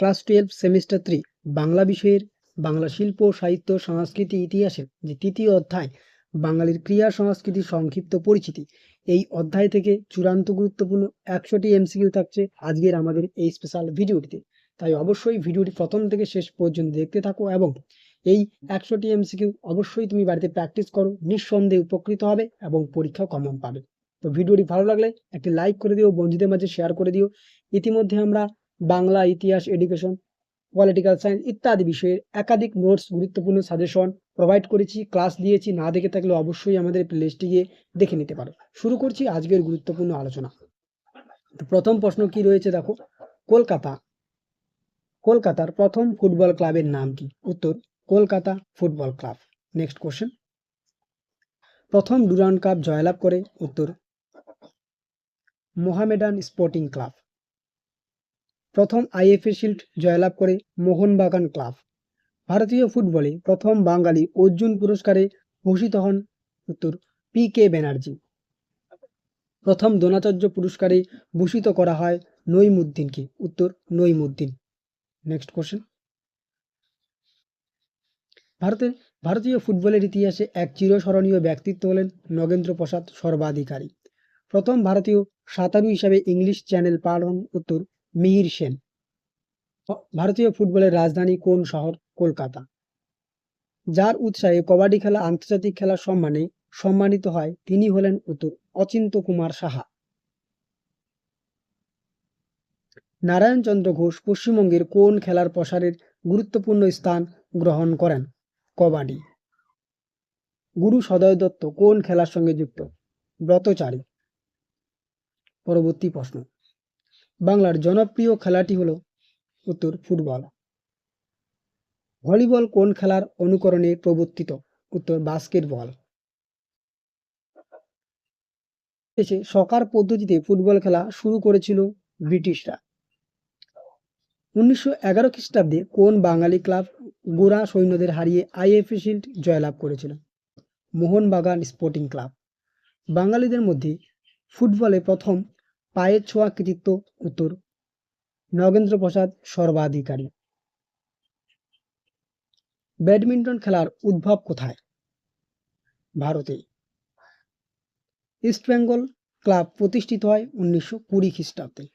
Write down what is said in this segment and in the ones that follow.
Class twelve, semester three, Bangla বিষয়ের বাংলা শিল্প, সাহিত্য, সংস্কৃতি, ইতিহাসের যে তৃতীয় অধ্যায়, বাঙালির ক্রিয়া, সংস্কৃতি, সংক্ষিপ্ত পরিচিতি, এই অধ্যায় থেকে চূড়ান্ত গুরুত্বপূর্ণ একশোটি এমসিকিউ থাকছে আজকের আমাদের এই স্পেশাল ভিডিওটিতে। তাই অবশ্যই ভিডিওটি প্রথম থেকে শেষ পর্যন্ত দেখতে থাকো এবং এই একশোটি এমসিকিউ অবশ্যই তুমি বাড়িতে প্র্যাকটিস করো, নিঃসন্দেহে উপকৃত হবে এবং পরীক্ষা কমন পাবে। তো ভিডিওটি ভালো লাগলে একটি লাইক করে দিও, বন্ধুদের মাঝে শেয়ার করে দিও। ইতিমধ্যে আমরা বাংলা, ইতিহাস এডুকেশন পলিটিক্যাল সায়েন্স ইত্যাদি বিষয়ে একাধিক নোটস গুরুত্বপূর্ণ সাজেশন প্রোভাইড করেছি ক্লাস দিয়েছি, না দেখে থাকলে অবশ্যই আমাদের প্লেলিস্টে গিয়ে দেখে নিতে পারো। শুরু করছি আজকের গুরুত্বপূর্ণ আলোচনা। প্রথম প্রশ্ন কি রয়েছে দেখো? কলকাতা, কলকাতার প্রথম ফুটবল ক্লাবের নাম কি? উত্তর, Kolkata football club next question প্রথম ডুরান্ড কাপ জয়লাভ করে, উত্তর, মোহামেডান স্পোর্টিং ক্লাব। প্রথম আইএফএ শিল্ড জয়লাভ করে মোহনবাগান ক্লাব। ভারতীয় ফুটবলে প্রথম বাঙালি অর্জুন পুরস্কারে ভূষিত হন উত্তর পি কে ব্যানার্জি। প্রথম দ্রোণাচার্য পুরস্কারে ভূষিত করা হয় নইমুদ্দিনকে উত্তর নইমুদ্দিন নেক্সট কোশ্চেন ভারতের ভারতীয় ফুটবলের ইতিহাসে এক চিরস্মরণীয় ব্যক্তিত্ব হলেন নগেন্দ্র প্রসাদ সর্বাধিকারী। প্রথম ভারতীয় সাঁতারু হিসাবে ইংলিশ চ্যানেল পার হন উত্তর মিহির সেন। ভারতীয় ফুটবলের রাজধানী কোন শহর? কলকাতা। যার উৎসাহে কবাডি খেলা, আন্তর্জাতিক খেলার সম্মানে সম্মানিত হয়, তিনি হলেন অচিন্ত কুমার সাহা। নারায়ণচন্দ্র ঘোষ পশ্চিমবঙ্গের কোন খেলার প্রসারের গুরুত্বপূর্ণ স্থান গ্রহণ করেন? কবাডি। গুরু সদয় দত্ত কোন খেলার সঙ্গে যুক্ত? ব্রতচারী। পরবর্তী প্রশ্ন। বাংলার জনপ্রিয় খেলাটি হলো উত্তর ফুটবল। ভলিবল কোন খেলার অনুকরণে প্রবর্তিত? উত্তর বাস্কেটবল। দেশে সকার পদ্ধতিতে ফুটবল খেলা শুরু করেছিল ব্রিটিশরা। উনিশশো এগারো খ্রিস্টাব্দে কোন বাঙালি ক্লাব গোরা সৈন্যদের হারিয়ে আইএফএ শিল্ড জয়লাভ করেছিল? Mohun Bagan sporting club. বাঙালিদের মধ্যে ফুটবলে প্রথম পায়ের ছোঁয়া কৃতিত্ব উত্তর। নগেন্দ্র প্রসাদ সর্বাধিকারী। ব্যাডমিন্টন খেলার উদ্ভব কোথায়? ভারতে। ইস্টবেঙ্গল ক্লাব প্রতিষ্ঠিত হয় উনিশশো কুড়ি খ্রিস্টাব্দে।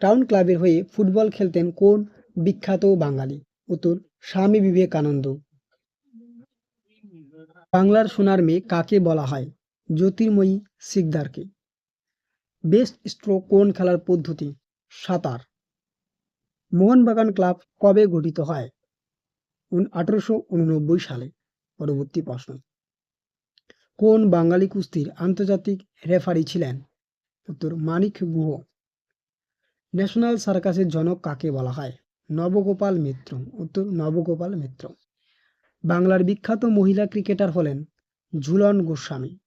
টাউন ক্লাবের হয়ে ফুটবল খেলতেন কোন বিখ্যাত বাঙালি? উত্তর, স্বামী বিবেকানন্দ। বাংলার সোনার মেয়ে কাকে বলা হয়? জ্যোতির্ময়ী সিকদারকে। বেস্ট স্ট্রোক কোন খেলার পদ্ধতি? সাঁতার। মোহনবাগান ক্লাব কবে গঠিত হয়? আঠারোশো উননব্বই সালে। পরবর্তী প্রশ্ন। কোন বাঙালি কুস্তির আন্তর্জাতিক রেফারি ছিলেন? উত্তর, মানিক গুহ। ন্যাশনাল সার্কাসের জনক কাকে বলা হয়? নবগোপাল মিত্র। উত্তর, নবগোপাল মিত্র। বাংলার বিখ্যাত মহিলা ক্রিকেটার হলেন ঝুলন গোস্বামী।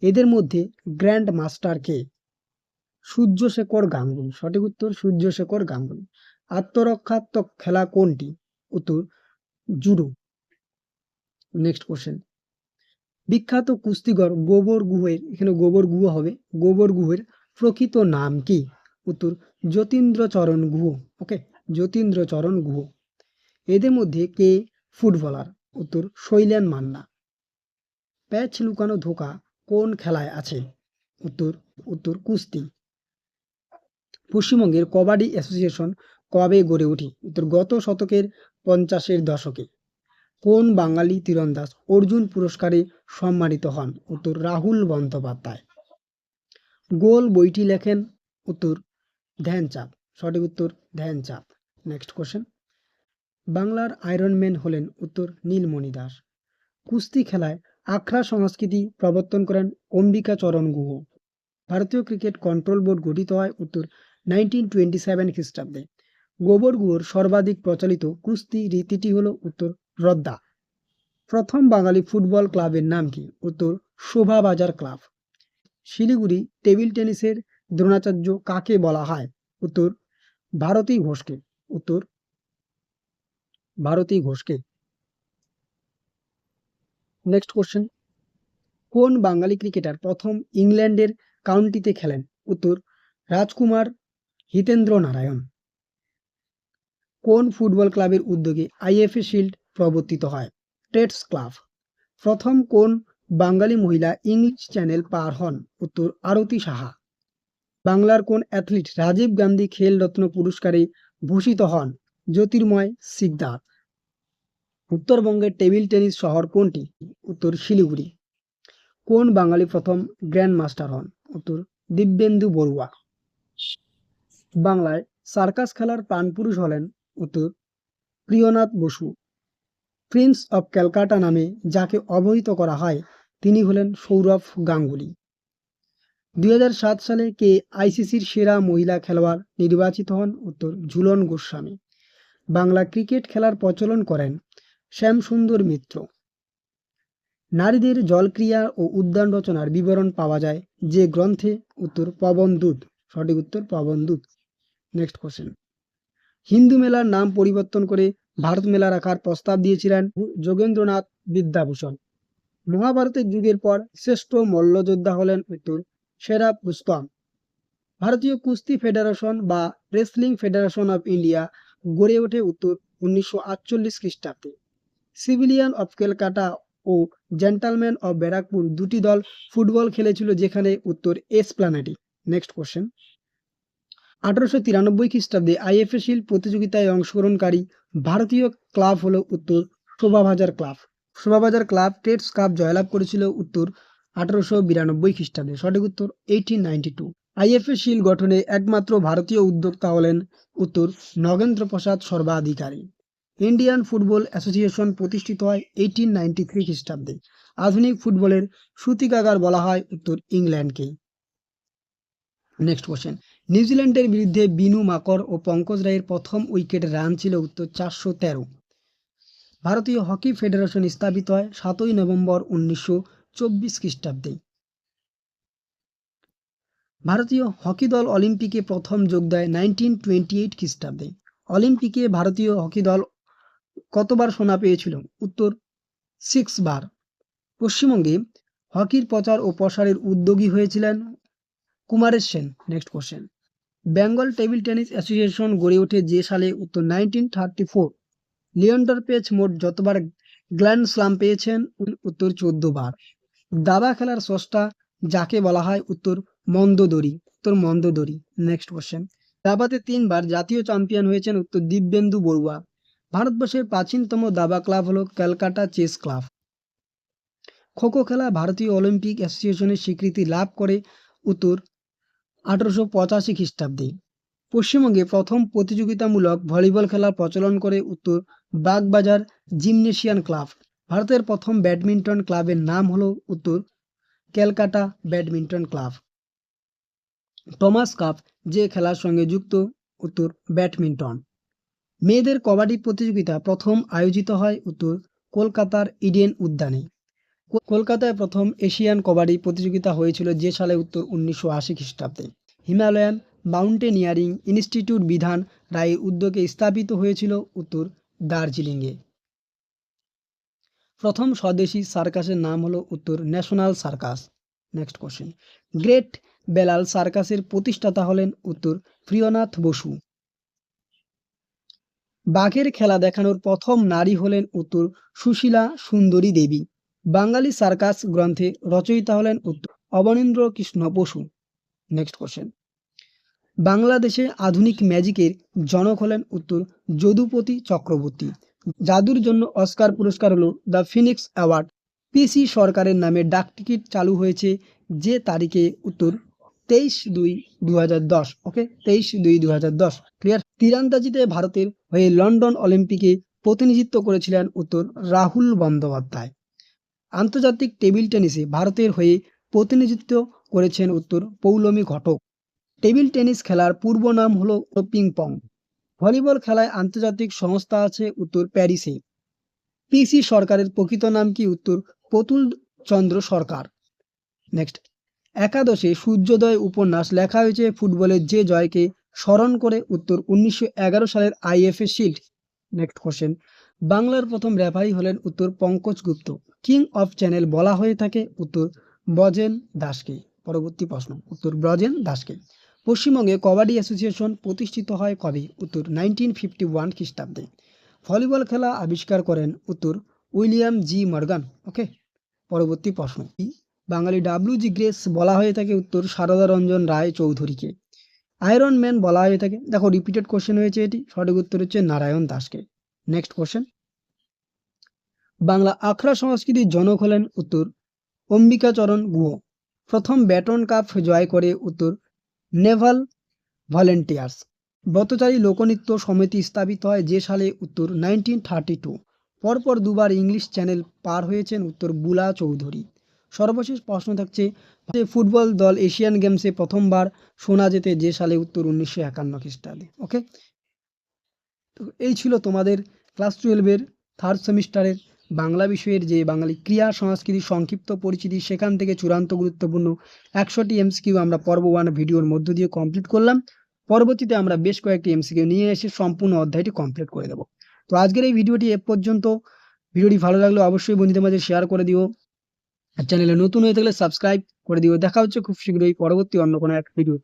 এদের মধ্যে গ্র্যান্ড মাস্টার কে? সূর্যশেখর গাঙ্গুলি। সঠিক উত্তর, সূর্যশেখর গাঙ্গুলি। আত্মরক্ষাত্মক খেলা কোনটি? উত্তর, জুডো। নেক্সট কোশ্চেন বিখ্যাত কুস্তিগর গোবর গুহের, এখানে গোবর গুহ হবে। গোবর গুহের প্রকৃত নাম কি? উত্তর, যতীন্দ্রচরণ গুহ। ওকে যতীন্দ্রচরণ গুহ। এদের মধ্যে কে ফুটবলার? উত্তর, শৈলেন মান্না। প্যাচ লুকানো ধোকা কোন খেলায় আছে? উত্তর উত্তর কুস্তি। পশ্চিমবঙ্গের কবাডি অ্যাসোসিয়েশন কবে গড়ে ওঠে উত্তর, গত শতকের পঞ্চাশের দশকে। কোন বাঙালি তীরন্দাজ অর্জুন পুরস্কারে সম্মানিত হন? উত্তর, রাহুল বন্দ্যোপাধ্যায়। গোল বইটি লেখেন, উত্তর, ধ্যানচাঁদ। সঠিক উত্তর, ধ্যানচাঁদ। নেক্সট কোশ্চেন বাংলার আয়রনম্যান হলেন, উত্তর, নীলমণি দাস। কুস্তি খেলায় আখড়া সংস্কৃতি প্রবর্তন করেন অম্বিকা চরণ গুহ। ভারতীয় ক্রিকেট কন্ট্রোল বোর্ড গঠিত হয়, উত্তর নাইনটিন টোয়েন্টি সেভেন খ্রিস্টাব্দে গোবর গুহর সর্বাধিক প্রচলিত কুস্তি রীতিটি হল উত্তর রদ্দা। প্রথম বাঙালি ফুটবল ক্লাবের নাম কি? উত্তর শোভাবাজার ক্লাব। শিলিগুড়ি টেবিল টেনিসের দ্রোণাচার্য কাকে বলা হয়? উত্তর ভারতী ঘোষকে। উত্তর ভারতী ঘোষকে। নেক্সট কোশ্চেন কোন বাঙালি ক্রিকেটার প্রথম ইংল্যান্ডের কাউন্টিতে খেলেন? উত্তর রাজকুমার হিতেন্দ্র নারায়ণ। কোন ফুটবল ক্লাবের উদ্যোগে আইএফএ শিল্ড প্রবর্তিত হয়? টেটস ক্লাব। প্রথম কোন বাঙালি মহিলা ইংলিশ চ্যানেল পার হন? উত্তর, আরতি সাহা। বাংলার কোন অ্যাথলিট রাজীব গান্ধী খেল রত্ন পুরস্কারে ভূষিত হন? জ্যোতির্ময় সিকদার। উত্তরবঙ্গের টেবিল টেনিস শহর কোনটি? উত্তর, শিলিগুড়ি। কোন বাঙালি প্রথম গ্র্যান্ড মাস্টার হন? উত্তর, দিব্যেন্দু বড়ুয়া। বাংলায় সার্কাস খেলার প্রাণপুরুষ হলেন উত্তর Priyanath Basu. Prince of Calcutta নামে যাকে অবহিত করা হয়, তিনি হলেন সৌরভ গাঙ্গুলি। দুই হাজার সাত সালে কে আইসিসির সেরা মহিলা খেলোয়াড় নির্বাচিত হন উত্তর ঝুলন গোস্বামী। বাংলা ক্রিকেট খেলার প্রচলন করেন শ্যামসুন্দর মিত্র। নারীদের জলক্রিয়া ও উদ্যান রচনার বিবরণ পাওয়া যায় যে গ্রন্থে উত্তর পবন পবনদূত সঠিক উত্তর পবন পবনদূত নেক্সট কোশ্চেন হিন্দু মেলার নাম পরিবর্তন করে ভারত মেলা রাখার প্রস্তাব দিয়েছিলেন যোগেন্দ্রনাথ বিদ্যাভূষণ। মহাভারতের যুগের পর শ্রেষ্ঠ মল্লযোদ্ধা হলেন উত্তর সেরা রুস্তম ভারতীয় কুস্তি ফেডারেশন বা রেসলিং ফেডারেশন অফ ইন্ডিয়া গড়ে ওঠে উত্তর উনিশশো আটচল্লিশ খ্রিস্টাব্দে। সিভিলিয়ান অফ ক্যালকাটা ও জেন্টালম্যান অফ ব্যারাকপুর দুটি দল ফুটবল খেলেছিল যেখানে উত্তর এস প্ল্যানেটি। নেক্সট কোশ্চেন আঠারোশো তিরানব্বই খ্রিস্টাব্দে আইএফএ শিল প্রতিযোগিতায় অংশগ্রহণকারী ভারতীয় ক্লাব হলো উত্তর Shobhabazar club. Shobhabazar club টেটস cup জয়লাভ করেছিল উত্তর আঠারোশো বিরানব্বই খ্রিস্টাব্দে। সঠিক উত্তর এইটিন নাইনটি টু আইএফএ শিল গঠনে একমাত্র ভারতীয় উদ্যোক্তা হলেন উত্তর Nagendra Prasad Sarbadhikari Indian football association প্রতিষ্ঠিত হয় এইটিন নাইনটি থ্রি খ্রিস্টাব্দে। আধুনিক ফুটবলের সূতিকাগার বলা হয় উত্তর ইংল্যান্ডকে নেক্সট কোশ্চেন নিউজিল্যান্ডের বিরুদ্ধে বিনু মাকর ও পঙ্কজ রায়ের প্রথম উইকেটের রান ছিল উত্তর চারশো তেরো। ভারতীয় হকি ফেডারেশন স্থাপিত হয় সাতই নভেম্বর উনিশশো চব্বিশ খ্রিস্টাব্দে। ভারতীয় হকি দল অলিম্পিকে প্রথম যোগ দেয় নাইনটিন টোয়েন্টি এইট খ্রিস্টাব্দে। অলিম্পিকে ভারতীয় হকি দল কতবার সোনা পেয়েছিল? উত্তর সিক্স বার। পশ্চিমবঙ্গে হকির প্রচার ও প্রসারের উদ্যোগী হয়েছিলেন কুমারের Sen. Next question Bengal table tennis association গড়ে ওঠে যে সালে উত্তর nineteen thirty four. Leander Paes মোট যতবার গ্ল্যান্ড স্লাম পেয়েছেন উত্তর চোদ্দ বার দাবা খেলার স্রষ্টা, যাকে বলা হয় উত্তর মন্দোদরি উত্তর মন্দোদরি। নেক্সট কোশ্চেন দাবাতে তিনবার জাতীয় চ্যাম্পিয়ন হয়েছেন উত্তর দিব্যেন্দু বড়ুয়া। ভারতবর্ষের প্রাচীনতম দাবা ক্লাব হলো ক্যালকাটা চেস ক্লাব। খোখো খেলা ভারতীয় অলিম্পিক অ্যাসোসিয়েশনের স্বীকৃতি লাভ করে উত্তর আঠারোশো পঁচাশি খ্রিস্টাব্দে পশ্চিমবঙ্গে প্রথম প্রতিযোগিতামূলক ভলিবল খেলার প্রচলন করে উত্তর বাগবাজার জিমনেশিয়ান ক্লাব। ভারতের প্রথম ব্যাডমিন্টন ক্লাবের নাম হলো উত্তর Calcutta badminton club. Thomas cup, যে খেলার সঙ্গে যুক্ত, উত্তর ব্যাডমিন্টন। মেয়েদের কবাডি প্রতিযোগিতা প্রথম আয়োজিত হয় উত্তর কলকাতার ইডেন উদ্যানে। কলকাতায় প্রথম এশিয়ান কবাডি প্রতিযোগিতা হয়েছিল যে সালে উত্তর উনিশশো আশি খ্রিস্টাব্দে। হিমালয়ান মাউন্টেনিয়ারিং ইনস্টিটিউট বিধান রায়ের উদ্যোগে স্থাপিত হয়েছিল উত্তর দার্জিলিংয়ে। প্রথম স্বদেশী সার্কাসের নাম হলো উত্তর national circus. Next question great Belal সার্কাসের প্রতিষ্ঠাতা হলেন উত্তর প্রিয়নাথ বসু। বাঘের খেলা দেখানোর প্রথম নারী হলেন উত্তর সুশীলা সুন্দরী দেবী। বাঙালি সার্কাস গ্রন্থে রচয়িতা হলেন উত্তর অবনীন্দ্র কৃষ্ণ বসু। নেক্সট কোশ্চেন বাংলাদেশে আধুনিক ম্যাজিকের জনক হলেন উত্তর যদুপতি চক্রবর্তী। জাদুর জন্য অস্কার পুরস্কার হল দ্য ফিনিক্স অ্যাওয়ার্ড। পিসি সরকারের নামে ডাক টিকিট চালু হয়েছে যে তারিখে উত্তর তেইশ দুই দু ওকে তেইশ দুই দু ক্লিয়ার তীরান্দাজিতে ভারতের হয়ে লন্ডন অলিম্পিকে প্রতিনিধিত্ব করেছিলেন উত্তর রাহুল বন্দ্যোপাধ্যায়। আন্তর্জাতিক টেবিল টেনিসে ভারতের হয়ে প্রতিনিধিত্ব করেছেন উত্তর পৌলমী ঘটক। টেবিল টেনিস খেলার পূর্ব নাম হলো পিং পং ভলিবল খেলায় আন্তর্জাতিক সংস্থা আছে উত্তর প্যারিসে। পিসি সরকারের প্রকৃত নাম কি উত্তর প্রতুল চন্দ্র সরকার। নেক্সট, একাদশে সূর্যোদয় উপন্যাস লেখা হয়েছে ফুটবলের যে জয়কে স্মরণ করে উত্তর উনিশশো এগারো সালের আইএফএ শিল্ড। নেক্সট কোশ্চেন বাংলার প্রথম রেফারি হলেন উত্তর Pankaj Gupta. King of channel বলা হয়ে থাকে উত্তর ব্রজেন দাসকে। পরবর্তী প্রশ্ন, উত্তর ব্রজেন দাসকে। পশ্চিমবঙ্গে কবাডি অ্যাসোসিয়েশন প্রতিষ্ঠিত হয় কবে? উত্তর নাইনটিন ফিফটি ওয়ান খ্রিস্টাব্দে। ভলিবল খেলা আবিষ্কার করেন উত্তর উইলিয়াম জি মর্গান। ওকে? পরবর্তী প্রশ্ন বাঙালি ডাব্লিউ জি গ্রেস বলা হয়ে থাকে উত্তর সারদা রঞ্জন রায় চৌধুরীকে? আয়রন ম্যান বলা হয়ে থাকে। দেখো, রিপিটেড কোশ্চেন হয়েছে এটি। সঠিক উত্তর হচ্ছে নারায়ণ দাসকে। নেক্সট কোশ্চেন বাংলা আখড়া সংস্কৃতির জনক হলেন উত্তর অম্বিকাচরণ গুহ। প্রথম ব্যাটন কাপ জয় করে উত্তর নেভাল ভলেন্টিয়ার্স। ব্রতচারী লোকনৃত্য সমিতি স্থাপিত হয় যে সালে উত্তর নাইনটিন থার্টি টু পরপর দুবার ইংলিশ চ্যানেল পার হয়েছেন উত্তর বুলা চৌধুরী। সর্বশেষ প্রশ্ন থাকছে ফুটবল দল এশিয়ান গেমসে প্রথমবার সোনা জেতে যে সালে উত্তর উনিশশো একান্ন খ্রিস্টাব্দে। ওকে তো এই ছিল তোমাদের ক্লাস টুয়েলভের থার্ড সেমিস্টারের বাংলা বিষয়ের যে বাঙালি ক্রিয়া, সংস্কৃতি, সংক্ষিপ্ত পরিচিতি, সেখান থেকে চূড়ান্ত গুরুত্বপূর্ণ একশোটি এমসিকিউ আমরা পর্ব ওয়ান ভিডিওর মধ্য দিয়ে কমপ্লিট করলাম। পরবর্তীতে আমরা বেশ কয়েকটি এমসিকিউ নিয়ে এসে সম্পূর্ণ অধ্যায়টি কমপ্লিট করে দেবো। তো আজকের এই ভিডিওটি এ পর্যন্ত। ভিডিওটি ভালো লাগলে অবশ্যই বন্ধুদের মাঝে শেয়ার করে দিও। চ্যানেলে নতুন হয়ে থাকলে সাবস্ক্রাইব করে দিও। দেখা হচ্ছে খুব শীঘ্রই পরবর্তী অন্য কোনো এক ভিডিও